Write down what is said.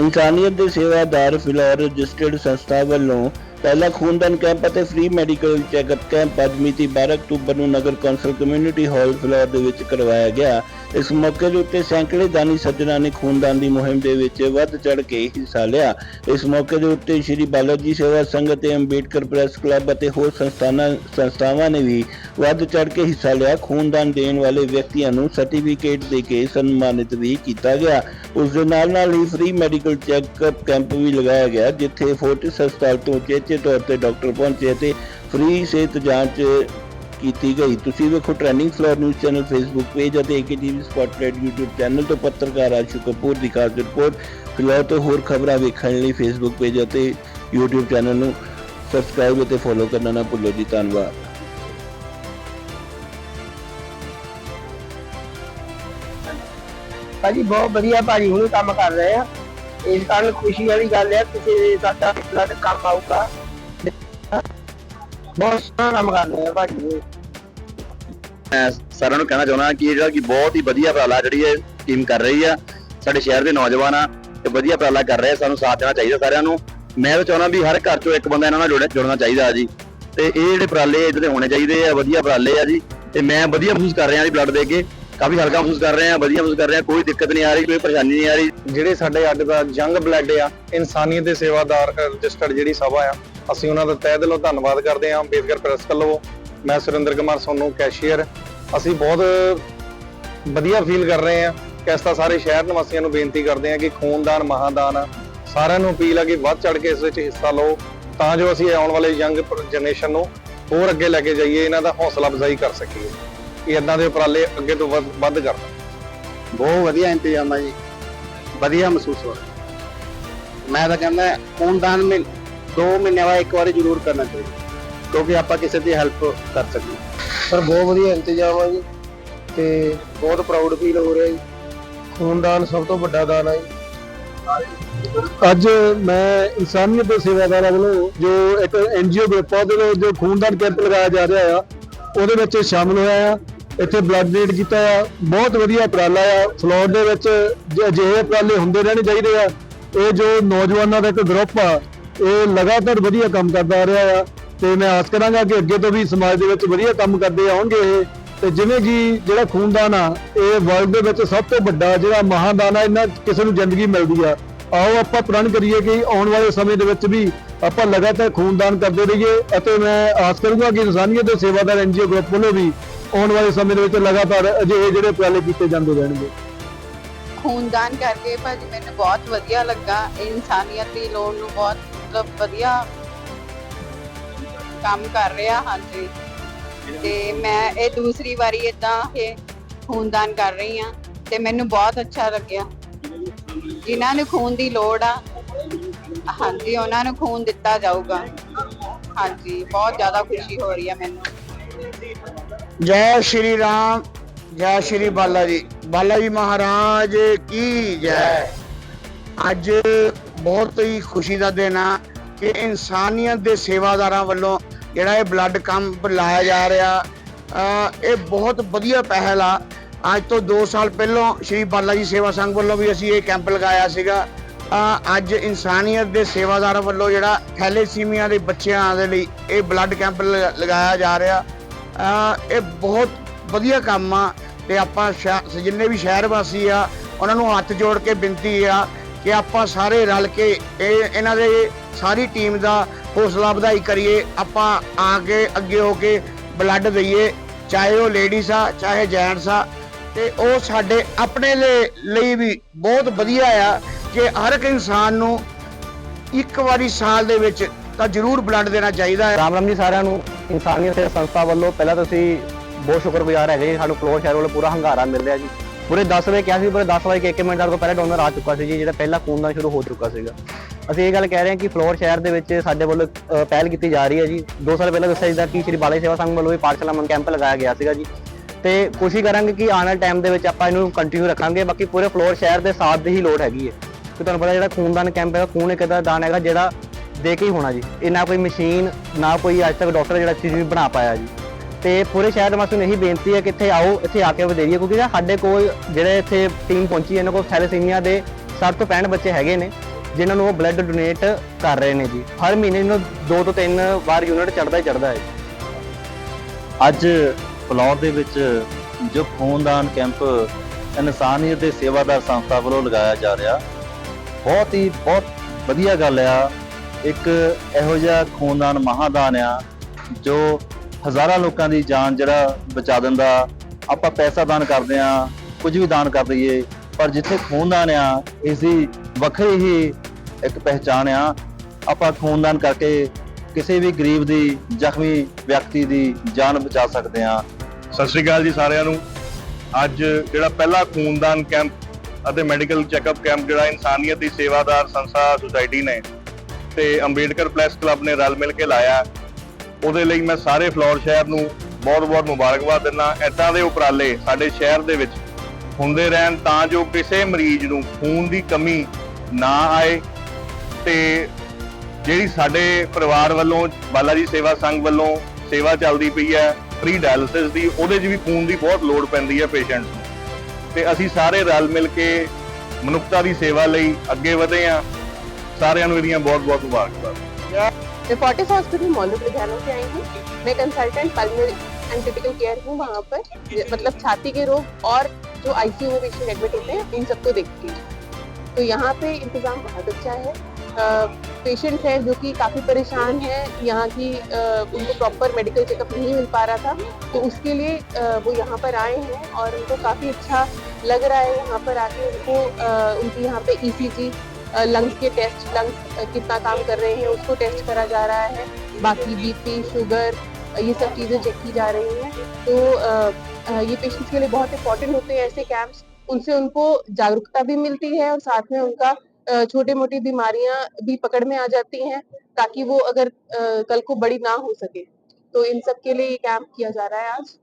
ਇਨਸਾਨੀਅਤ ਦੇ ਸੇਵਾਦਾਰ ਫਿਲੌਰ ਰਜਿਸਟਰਡ ਸੰਸਥਾ ਵੱਲੋਂ ਪਹਿਲਾ ਖੂਨਦਾਨ ਕੈਂਪ ਅਤੇ ਫ੍ਰੀ ਮੈਡੀਕਲ ਚੈੱਕਅਪ ਕੈਂਪ ਅੱਜ ਮਿਤੀ 12 ਅਕਤੂਬਰ ਨੂੰ ਨਗਰ ਕੌਂਸਲ ਕਮਿਊਨਿਟੀ ਹਾਲ ਫਿਲੌਰ ਦੇ ਵਿੱਚ ਕਰਵਾਇਆ ਗਿਆ। ਇਸ ਮੌਕੇ ਦੇ ਉੱਤੇ ਸੈਂਕੜੇ ਦਾਨੀ ਸੱਜਣਾਂ ਨੇ ਖੂਨਦਾਨ ਦੀ ਮੁਹਿੰਮ ਦੇ ਵਿੱਚ ਵੱਧ ਚੜ੍ਹ ਕੇ ਹਿੱਸਾ ਲਿਆ। ਇਸ ਮੌਕੇ ਦੇ ਉੱਤੇ ਸ਼੍ਰੀ ਬਾਲਾ ਜੀ ਸੇਵਾ ਸੰਘ ਅਤੇ ਅੰਬੇਡਕਰ ਪ੍ਰੈਸ ਕਲੱਬ ਅਤੇ ਹੋਰ ਸੰਸਥਾਨਾਂ, ਸੰਸਥਾਵਾਂ ਨੇ ਵੀ ਵੱਧ ਚੜ੍ਹ ਕੇ ਹਿੱਸਾ ਲਿਆ। ਖੂਨਦਾਨ ਦੇਣ ਵਾਲੇ ਵਿਅਕਤੀਆਂ ਨੂੰ ਸਰਟੀਫਿਕੇਟ ਦੇ ਕੇ ਸਨਮਾਨਿਤ ਵੀ ਕੀਤਾ ਗਿਆ। ਉਸ ਦੇ ਨਾਲ ਨਾਲ ਹੀ ਫ੍ਰੀ ਮੈਡੀਕਲ ਚੈੱਕਅਪ ਕੈਂਪ ਵੀ ਲਗਾਇਆ ਗਿਆ, ਜਿੱਥੇ ਫੋਰਟਿਸ ਹਸਪਤਾਲ ਤੋਂ ਉਚੇਚੇ ਤੌਰ ਤੇ ਡਾਕਟਰ ਪਹੁੰਚੇ ਅਤੇ ਫ੍ਰੀ ਸਿਹਤ ਜਾਂਚ ਕੀਤੀ ਗਈ। ਤੁਸੀਂ ਵੇਖੋ trending floor news channel Facebook page ਅਤੇ ਏਕੇਟੀਵੀ ਸਪੌਟਲਾਈਟ YouTube ਚੈਨਲ ਤੋਂ ਪੱਤਰਕਾਰ ਆਸ਼ੂ ਕਪੂਰ ਦੀ ਖਾਸ ਰਿਪੋਰਟ। ਫਿਲਹਾਲ ਤੋਂ ਹੋਰ ਖਬਰਾਂ ਵੇਖਣ ਲਈ ਫੇਸਬੁੱਕ ਪੇਜ ਅਤੇ YouTube ਚੈਨਲ ਨੂੰ ਸਬਸਕ੍ਰਾਈਬ ਅਤੇ ਫੋਲੋ ਕਰਨਾ ਨਾ ਭੁੱਲੋ ਜੀ। ਧੰਨਵਾਦ। ਭਾਜੀ, ਬਹੁਤ ਵਧੀਆ ਭਾਜੀ, ਹੁਣ ਕੰਮ ਕਰ ਰਹੇ ਆ। ਇਸ ਕਾਰਨ ਖੁਸ਼ੀ ਵਾਲੀ ਗੱਲ ਹੈ, ਕਿਸੇ ਦੇ ਸਾਡਾ ਬਲੱਡ ਕੰਮ ਆਊਗਾ। ਬਹੁਤ ਸੋਹਣਾ ਕੰਮ ਕਰ ਰਹੇ ਆ ਭਾਜੀ। ਮੈਂ ਸਾਰਿਆਂ ਨੂੰ ਕਹਿਣਾ ਚਾਹੁੰਦਾ ਕਿ ਇਹ ਜਿਹੜਾ ਕਿ ਬਹੁਤ ਹੀ ਵਧੀਆ ਉਪਰਾਲਾ ਜਿਹੜੀ ਇਹ ਟੀਮ ਕਰ ਰਹੀ ਆ, ਸਾਡੇ ਸ਼ਹਿਰ ਦੇ ਨੌਜਵਾਨ ਆ, ਤੇ ਵਧੀਆ ਉਪਰਾਲਾ ਕਰ ਰਹੇ ਆ, ਸਾਨੂੰ ਸਾਥ ਦੇਣਾ ਚਾਹੀਦਾ ਸਾਰਿਆਂ ਨੂੰ। ਮੈਂ ਤਾਂ ਚਾਹੁੰਦਾ ਵੀ ਹਰ ਘਰ ਚੋਂ ਇੱਕ ਬੰਦਾ ਇਹਨਾਂ ਨਾਲ ਜੁੜਨਾ ਜੁੜਨਾ ਚਾਹੀਦਾ ਜੀ। ਤੇ ਇਹ ਜਿਹੜੇ ਉਪਰਾਲੇ ਇੱਥੇ ਹੋਣੇ ਚਾਹੀਦੇ ਆ, ਵਧੀਆ ਉਪਰਾਲੇ ਆ ਜੀ। ਤੇ ਮੈਂ ਵਧੀਆ ਮਹਿਸੂਸ ਕਰ ਰਿਹਾ ਜੀ ਬਲੱਡ ਦੇ ਕੇ। ਕਾਫੀ ਹਲਕਾ ਮਹਿਸੂਸ ਕਰ ਰਹੇ ਆ ਵਧੀਆ ਮਹਿਸੂਸ ਕਰ ਰਹੇ ਆ ਕੋਈ ਦਿੱਕਤ ਨਹੀਂ ਆ ਰਹੀ, ਕੋਈ ਪਰੇਸ਼ਾਨੀ ਨਹੀਂ ਆ ਰਹੀ। ਜਿਹੜੇ ਸਾਡੇ ਅੱਜ ਦਾ ਜੰਗ ਬਲੱਡ ਆ, ਇਨਸਾਨੀਅਤ ਦੇ ਸੇਵਾਦਾਰ ਰਜਿਸਟਰਡ ਜਿਹੜੀ ਸਭਾ ਆ, ਅਸੀਂ ਉਹਨਾਂ ਦਾ ਤਹਿ ਦਿਲੋਂ ਧੰਨਵਾਦ ਕਰਦੇ ਹਾਂ। ਅੰਬੇਦਕਰ ਪ੍ਰੈਸ ਵੱਲੋਂ ਮੈਂ ਸੁਰਿੰਦਰ ਕੁਮਾਰ ਸੋਨੂ, ਕੈਸ਼ੀਅਰ। ਅਸੀਂ ਬਹੁਤ ਵਧੀਆ ਫੀਲ ਕਰ ਰਹੇ ਹਾਂ ਕਿ ਇਸ ਤਰ੍ਹਾਂ ਸਾਰੇ ਸ਼ਹਿਰ ਨਿਵਾਸੀਆਂ ਨੂੰ ਬੇਨਤੀ ਕਰਦੇ ਹਾਂ ਕਿ ਖੂਨਦਾਨ, ਮਹਾਦਾਨ ਆ। ਸਾਰਿਆਂ ਨੂੰ ਅਪੀਲ ਆ ਕਿ ਵੱਧ ਚੜ ਕੇ ਇਸ ਵਿੱਚ ਹਿੱਸਾ ਲਓ, ਤਾਂ ਜੋ ਅਸੀਂ ਆਉਣ ਵਾਲੇ ਯੰਗ ਜਨਰੇਸ਼ਨ ਨੂੰ ਹੋਰ ਅੱਗੇ ਲੈ ਕੇ ਜਾਈਏ, ਇਹਨਾਂ ਦਾ ਹੌਸਲਾ ਅਫਜ਼ਾਈ ਕਰ ਸਕੀਏ। ਕਿ ਇਦਾਂ ਦੇ ਉਪਰਾਲੇ ਅੱਗੇ ਤੋਂ ਵੱਧ ਵੱਧ ਕਰਨ। ਬਹੁਤ ਵਧੀਆ ਇੰਤਜ਼ਾਮ ਆ ਜੀ। ਵਧੀਆ ਮਹਿਸੂਸ ਹੋ ਰਿਹਾ। ਮੈਂ ਤਾਂ ਕਹਿੰਦਾ ਖੂਨਦਾਨ ਮੇ 2 ਮਹੀਨੇ ਬਾਅਦ ਇੱਕ ਵਾਰੀ ਜ਼ਰੂਰ ਕਰਨਾ ਚਾਹੀਦਾ। ਕਿਉਂਕਿ ਆਪਾਂ ਕਿਸੇ ਦੀ ਹੈਲਪ ਕਰ ਸਕੀਏ ਪਰ ਬਹੁਤ ਵਧੀਆ ਇੰਤਜ਼ਾਮ ਆ ਜੀ। ਤੇ ਬਹੁਤ ਪ੍ਰਾਊਡ ਫੀਲ ਹੋ ਰਿਹਾ ਜੀ। ਖੂਨਦਾਨ ਸਭ ਤੋਂ ਵੱਡਾ ਦਾਨ ਆ ਜੀ। ਅੱਜ ਮੈਂ ਇਨਸਾਨੀਅਤ ਦੇ ਸੇਵਾਦਾਰਾਂ ਵੱਲੋਂ ਜੋ ਇੱਕ ਐਨਜੀਓ ਗਰੁੱਪ ਆ ਉਹਦੇ ਵੱਲੋਂ ਜੋ ਖੂਨਦਾਨ ਕੈਂਪ ਲਗਾਇਆ ਜਾ ਰਿਹਾ ਆ, ਉਹਦੇ ਵਿੱਚ ਸ਼ਾਮਲ ਹੋਇਆ ਆ। ਇੱਥੇ ਬਲੱਡ ਡੋਨੇਟ ਕੀਤਾ ਆ। ਬਹੁਤ ਵਧੀਆ ਉਪਰਾਲਾ ਆ। ਫਲੋਰ ਦੇ ਵਿੱਚ ਅਜਿਹੇ ਉਪਰਾਲੇ ਹੁੰਦੇ ਰਹਿਣੇ ਚਾਹੀਦੇ ਆ। ਇਹ ਜੋ ਨੌਜਵਾਨਾਂ ਦਾ ਇੱਕ ਗਰੁੱਪ ਆ, ਇਹ ਲਗਾਤਾਰ ਵਧੀਆ ਕੰਮ ਕਰਦਾ ਆ ਰਿਹਾ ਆ। ਤੇ ਮੈਂ ਆਸ ਕਰਾਂਗਾ ਕਿ ਅੱਗੇ ਤੋਂ ਵੀ ਸਮਾਜ ਦੇ ਵਿੱਚ ਵਧੀਆ ਕੰਮ ਕਰਦੇ ਆਉਣਗੇ ਇਹ। ਤੇ ਜਿਵੇਂ ਕਿ ਜਿਹੜਾ ਖੂਨਦਾਨ ਆ, ਇਹ ਵਰਲਡ ਦੇ ਵਿੱਚ ਸਭ ਤੋਂ ਵੱਡਾ ਜਿਹੜਾ ਮਹਾਦਾਨ ਆ, ਇਹਨਾਂ ਕਿਸੇ ਨੂੰ ਜ਼ਿੰਦਗੀ ਮਿਲਦੀ ਆ। ਆਓ ਆਪਾਂ ਪ੍ਰਣ ਕਰੀਏ ਕਿ ਆਉਣ ਵਾਲੇ ਸਮੇਂ ਦੇ ਵਿੱਚ ਵੀ ਆਪਾਂ ਲਗਾਤਾਰ ਖੂਨਦਾਨ ਕਰਦੇ ਰਹੀਏ। ਅਤੇ ਮੈਂ ਆਸ ਕਰੂੰਗਾ ਕਿ ਇਨਸਾਨੀਅਤ ਦੇ ਸੇਵਾਦਾਰ ਐਨਜੀਓ ਗਰੁੱਪ ਵੱਲੋਂ ਵੀ ਆਉਣ ਵਾਲੇ ਸਮੇਂ ਦੇ ਵਿੱਚ ਲਗਾਤਾਰ ਅਜਿਹੇ ਜਿਹੜੇ ਉਪਰਾਲੇ ਕੀਤੇ ਜਾਂਦੇ ਰਹਿਣਗੇ। ਖੂਨਦਾਨ ਕਰਕੇ ਭਾਜੀ ਮੈਨੂੰ ਬਹੁਤ ਵਧੀਆ ਲੱਗਾ। ਇਨਸਾਨੀਅਤ ਦੀ ਲੋੜ ਨੂੰ ਬਹੁਤ ਮਤਲਬ ਵਧੀਆ ਕੰਮ ਕਰ ਰਿਹਾ, ਹਾਂਜੀ। ਤੇ ਮੈਂ ਇਹ ਦੂਸਰੀ ਵਾਰੀ ਇਦਾਂ ਇਹ ਖੂਨਦਾਨ ਕਰ ਰਹੀ ਹਾਂ ਤੇ ਮੈਨੂੰ ਬਹੁਤ ਅੱਛਾ ਲੱਗਿਆ। ਜਿਨ੍ਹਾਂ ਨੂੰ ਖੂਨ ਦੀ ਲੋੜ ਆ, ਹਾਂਜੀ, ਉਹਨਾਂ ਨੂੰ ਖੂਨ ਦਿੱਤਾ ਜਾਊਗਾ। ਹਾਂਜੀ, ਬਹੁਤ ਜ਼ਿਆਦਾ ਖੁਸ਼ੀ ਹੋ ਰਹੀ ਆ ਮੈਨੂੰ। ਜੈ ਸ਼੍ਰੀ ਰਾਮ, ਜੈ ਸ਼੍ਰੀ ਬਾਲਾ ਜੀ ਬਾਲਾ ਜੀ ਮਹਾਰਾਜ ਕੀ ਜੈ। ਅੱਜ ਬਹੁਤ ਹੀ ਖੁਸ਼ੀ ਦਾ ਦਿਨ ਆ ਕਿ ਇਨਸਾਨੀਅਤ ਦੇ ਸੇਵਾਦਾਰਾਂ ਵੱਲੋਂ ਜਿਹੜਾ ਇਹ ਬਲੱਡ ਕੈਂਪ ਲਾਇਆ ਜਾ ਰਿਹਾ ਇਹ ਬਹੁਤ ਵਧੀਆ ਪਹਿਲ ਆ। ਅੱਜ ਤੋਂ 2 ਸਾਲ ਪਹਿਲਾਂ ਸ਼੍ਰੀ ਬਾਲਾ ਜੀ ਸੇਵਾ ਸੰਘ ਵੱਲੋਂ ਵੀ ਅਸੀਂ ਇਹ ਕੈਂਪ ਲਗਾਇਆ ਸੀਗਾ। ਅੱਜ ਇਨਸਾਨੀਅਤ ਦੇ ਸੇਵਾਦਾਰਾਂ ਵੱਲੋਂ ਜਿਹੜਾ ਥੈਲੇਸੀਮੀਆ ਦੇ ਬੱਚਿਆਂ ਦੇ ਲਈ ਇਹ ਬਲੱਡ ਕੈਂਪ ਲ- ਲਗਾਇਆ ਜਾ ਰਿਹਾ। ਇਹ ਬਹੁਤ ਵਧੀਆ ਕੰਮ ਆ ਤੇ ਆਪਾਂ ਸ਼ਹਿ- ਜਿੰਨੇ ਵੀ ਸ਼ਹਿਰ ਵਾਸੀ ਆ, ਉਹਨਾਂ ਨੂੰ ਹੱਥ ਜੋੜ ਕੇ ਬੇਨਤੀ ਆ ਕਿ ਆਪਾਂ ਸਾਰੇ ਰਲ ਕੇ ਇਹ, ਇਹਨਾਂ ਦੇ ਸਾਰੀ ਟੀਮ ਦਾ ਹੌਸਲਾ ਵਧਾਈ ਕਰੀਏ, ਆਪਾਂ ਆ ਕੇ ਅੱਗੇ ਹੋ ਕੇ ਬਲੱਡ ਦਈਏ, ਚਾਹੇ ਉਹ ਲੇਡੀਜ਼ ਆ, ਚਾਹੇ ਜੈਂਟਸ ਆ, ਤੇ ਉਹ ਸਾਡੇ ਆਪਣੇ ਲਈ ਲਈ ਵੀ ਬਹੁਤ ਵਧੀਆ ਆ ਕਿ ਹਰ ਇੱਕ ਇਨਸਾਨ ਨੂੰ ਇੱਕ ਵਾਰੀ ਸਾਲ ਦੇ ਵਿੱਚ ਤਾਂ ਜ਼ਰੂਰ ਬਲੱਡ ਦੇਣਾ ਚਾਹੀਦਾ ਹੈ। ਰਾਮ ਰਾਮ ਜੀ ਸਾਰਿਆਂ ਨੂੰ। ਇਨਸਾਨੀਅਤ ਸੇਵਾ ਸੰਸਥਾ ਵੱਲੋਂ ਪਹਿਲਾਂ ਤਾਂ ਅਸੀਂ ਬਹੁਤ ਸ਼ੁਕਰਗੁਜ਼ਾਰ ਹੈਗੇ ਜੀ, ਸਾਨੂੰ ਫਲੋਰ ਸ਼ਹਿਰ ਵੱਲੋਂ ਪੂਰਾ ਹੰਗਾਰਾ ਮਿਲ ਰਿਹਾ ਜੀ। ਪੂਰੇ 10 ਵਜੇ ਕਿਹਾ ਸੀ, ਪੂਰੇ 10 ਵਜੇ ਇੱਕ ਮਿੰਟ ਤੋਂ ਪਹਿਲਾਂ ਡੋਨਰ ਆ ਚੁੱਕਾ ਸੀ ਜੀ, ਜਿਹੜਾ ਪਹਿਲਾ ਖੂਨਦਾਨ ਸ਼ੁਰੂ ਹੋ ਚੁੱਕਾ ਸੀਗਾ। ਅਸੀਂ ਇਹ ਗੱਲ ਕਹਿ ਰਹੇ ਹਾਂ ਕਿ ਫਲੋਰ ਸ਼ਹਿਰ ਦੇ ਵਿੱਚ ਸਾਡੇ ਵੱਲੋਂ ਪਹਿਲ ਕੀਤੀ ਜਾ ਰਹੀ ਹੈ ਜੀ। 2 ਸਾਲ ਪਹਿਲਾਂ ਦੱਸਿਆ ਜਿੱਦਾਂ ਕਿ ਸ਼੍ਰੀ ਬਾਲੇ ਸੇਵਾ ਸੰਘ ਵੱਲੋਂ ਵੀ ਪਾਠਸ਼ਾਲਾ ਮੰਗ ਕੈਂਪ ਲਗਾਇਆ ਗਿਆ ਸੀਗਾ ਜੀ। ਤੇ ਕੋਸ਼ਿਸ਼ ਕਰਾਂਗੇ ਕਿ ਆਉਣ ਵਾਲੇ ਟਾਈਮ ਦੇ ਵਿੱਚ ਆਪਾਂ ਇਹਨੂੰ ਕੰਟੀਨਿਊ ਰੱਖਾਂਗੇ। ਬਾਕੀ ਪੂਰੇ ਫਲੋਰ ਸ਼ਹਿਰ ਦੇ ਸਾਥ ਦੀ ਹੀ ਲੋੜ ਹੈਗੀ ਹੈ। ਕਿ ਤੁਹਾਨੂੰ ਪਤਾ ਜਿਹੜਾ ਖੂਨਦਾਨ ਕੈਂਪ ਹੈਗਾ ਖੂਨ ਇੱਕ ਦਾ ਦਾਨ ਹੈਗਾ, ਜਿਹੜਾ ਦੇ ਕੇ ਹੀ ਹੋਣਾ ਜੀ। ਇਹ ਨਾ ਕੋਈ ਮਸ਼ੀਨ ਨਾ ਕੋਈ ਅੱਜ ਤੱਕ ਡਾਕਟਰ ਜਿਹੜਾ ਚੀਜ਼ ਵੀ ਬਣਾ ਪਾਇਆ ਜੀ। ਤੇ ਪੂਰੇ ਸ਼ਹਿਰ ਦੇ ਵਾਸੀਆਂ ਨੂੰ ਇਹੀ ਬੇਨਤੀ ਹੈ ਕਿ ਇੱਥੇ ਆਓ ਇੱਥੇ ਆ ਕੇ ਵਧੇਰੀਏ ਕਿਉਂਕਿ ਸਾਡੇ ਕੋਲ ਜਿਹੜੇ ਇੱਥੇ ਟੀਮ ਪਹੁੰਚੀ ਹੈ, ਇਹਨਾਂ ਕੋਲ ਥੈਲੇਸੀਮੀਆ ਦੇ 60 ਤੋਂ 65 ਬੱਚੇ ਹੈਗੇ ਨੇ ਜਿਨ੍ਹਾਂ ਨੂੰ ਉਹ ਬਲੱਡ ਡੋਨੇਟ ਕਰ ਰਹੇ ਨੇ ਜੀ। ਹਰ ਮਹੀਨੇ ਨੂੰ ਦੋ ਤੋਂ ਤਿੰਨ ਵਾਰ ਯੂਨਿਟ ਚੜਦਾ ਹੀ ਚੜਦਾ ਹੈ ਅੱਜ ਫਲੌਰ ਦੇ ਵਿੱਚ ਜੋ ਖੂਨਦਾਨ ਕੈਂਪ ਇਨਸਾਨੀਅਤ ਦੇ ਸੇਵਾਦਾਰ ਸੰਸਥਾ ਵੱਲੋਂ ਲਗਾਇਆ ਜਾ ਰਿਹਾ ਬਹੁਤ ਹੀ ਬਹੁਤ ਵਧੀਆ ਗੱਲ ਆ। ਇੱਕ ਇਹੋ ਜਿਹਾ ਖੂਨਦਾਨ ਮਹਾਦਾਨ ਆ ਜੋ ਹਜ਼ਾਰਾਂ ਲੋਕਾਂ ਦੀ ਜਾਨ ਜਿਹੜਾ ਬਚਾ ਦਿੰਦਾ। ਆਪਾਂ ਪੈਸਾ ਦਾਨ ਕਰਦੇ ਆ ਕੁਝ ਵੀ ਦਾਨ ਕਰ ਦਈਏ, ਪਰ ਜਿੱਥੇ ਖੂਨਦਾਨ ਆ ਇਸ ਦੀ ਵੱਖਰੀ ਹੀ ਇੱਕ ਪਹਿਚਾਣ ਆ। ਆਪਾਂ ਖੂਨਦਾਨ ਕਰਕੇ ਕਿਸੇ ਵੀ ਗਰੀਬ ਦੀ, ਜ਼ਖਮੀ ਵਿਅਕਤੀ ਦੀ ਜਾਨ ਬਚਾ ਸਕਦੇ ਆ ਸਤਿ ਸ਼੍ਰੀ ਅਕਾਲ ਜੀ ਸਾਰਿਆਂ ਨੂੰ। ਅੱਜ ਜਿਹੜਾ ਪਹਿਲਾ ਖੂਨਦਾਨ ਕੈਂਪ ਅਤੇ ਮੈਡੀਕਲ ਚੈੱਕਅਪ ਕੈਂਪ ਜਿਹੜਾ ਇਨਸਾਨੀਅਤ ਦੀ ਸੇਵਾਦਾਰ ਸੰਸਥਾ ਸੁਸਾਇਟੀ ਨੇ ਤੇ ਅੰਬੇਡਕਰ ਪ੍ਰੈਸ ਕਲੱਬ ਨੇ ਰਲ ਮਿਲ ਕੇ ਲਾਇਆ। ਉਹਦੇ ਲਈ ਮੈਂ ਸਾਰੇ ਫਲੋਰ ਸ਼ਹਿਰ ਨੂੰ ਬਹੁਤ-ਬਹੁਤ ਮੁਬਾਰਕਬਾਦ ਦਿੰਦਾ। ਐਦਾਂ ਦੇ ਉਪਰਾਲੇ ਸਾਡੇ ਸ਼ਹਿਰ ਦੇ ਵਿੱਚ ਹੁੰਦੇ ਰਹਿਣ ਤਾਂ ਜੋ ਕਿਸੇ ਮਰੀਜ਼ ਨੂੰ ਖੂਨ ਦੀ ਕਮੀ ਨਾ ਆਏ ਤੇ ਜਿਹੜੀ ਸਾਡੇ ਪਰਿਵਾਰ ਵੱਲੋਂ ਬਾਲਾਜੀ ਸੇਵਾ ਸੰਘ ਵੱਲੋਂ ਸੇਵਾ ਚੱਲਦੀ ਪਈ ਹੈ ਫ੍ਰੀ ਡਾਇਲਿਸਿਸ ਦੀ, ਉਹਦੇ 'ਚ ਵੀ ਖੂਨ ਦੀ ਬਹੁਤ ਲੋੜ ਪੈਂਦੀ ਹੈ ਪੇਸ਼ੈਂਟ ਨੂੰ। ਤੇ ਅਸੀਂ ਸਾਰੇ ਰਲ ਮਿਲ ਕੇ ਮਨੁੱਖਤਾ ਦੀ ਸੇਵਾ ਲਈ ਅੱਗੇ ਵਧੇ ਹਾਂ। ਸਾਰਿਆਂ ਨੂੰ ਇਹਦੀਆਂ ਬਹੁਤ-ਬਹੁਤ ਮੁਬਾਰਕਬਾਦ मैं फोर्टिस हॉस्पिटल मौलू लुधियाना से आई हूँ मैं consultant pulmonary and critical care हूँ वहाँ पर ये- मतलब छाती के रोग और जो आईसीयू में पेशेंट एडमिट होते हैं इन सबको देखती हूँ तो यहाँ पे इंतज़ाम बहुत अच्छा है पेशेंट है जो कि काफ़ी परेशान है यहाँ की अ, उनको प्रॉपर मेडिकल चेकअप नहीं मिल पा रहा था तो उसके लिए अ, वो यहाँ पर आए हैं और उनको काफ़ी अच्छा लग रहा है यहाँ पर आके उनको अ, उनकी यहाँ पे ईसीजी लंग्स के टेस्ट लंग्स कितना काम कर रहे हैं, उसको टेस्ट करा जा रहा है। बाकी बीपी शुगर ये सब चीज़ें चेक की जा रही हैं। तो ये पेशेंट्स के लिए बहुत इंपॉर्टेंट होते हैं ऐसे कैंप्स उनसे उनको जागरूकता भी मिलती है और साथ में उनका छोटी मोटी बीमारियाँ भी पकड़ में आ जाती हैं ताकि वो अगर कल को बड़ी ना हो सके। तो इन सब के लिए ये कैंप किया जा रहा है आज।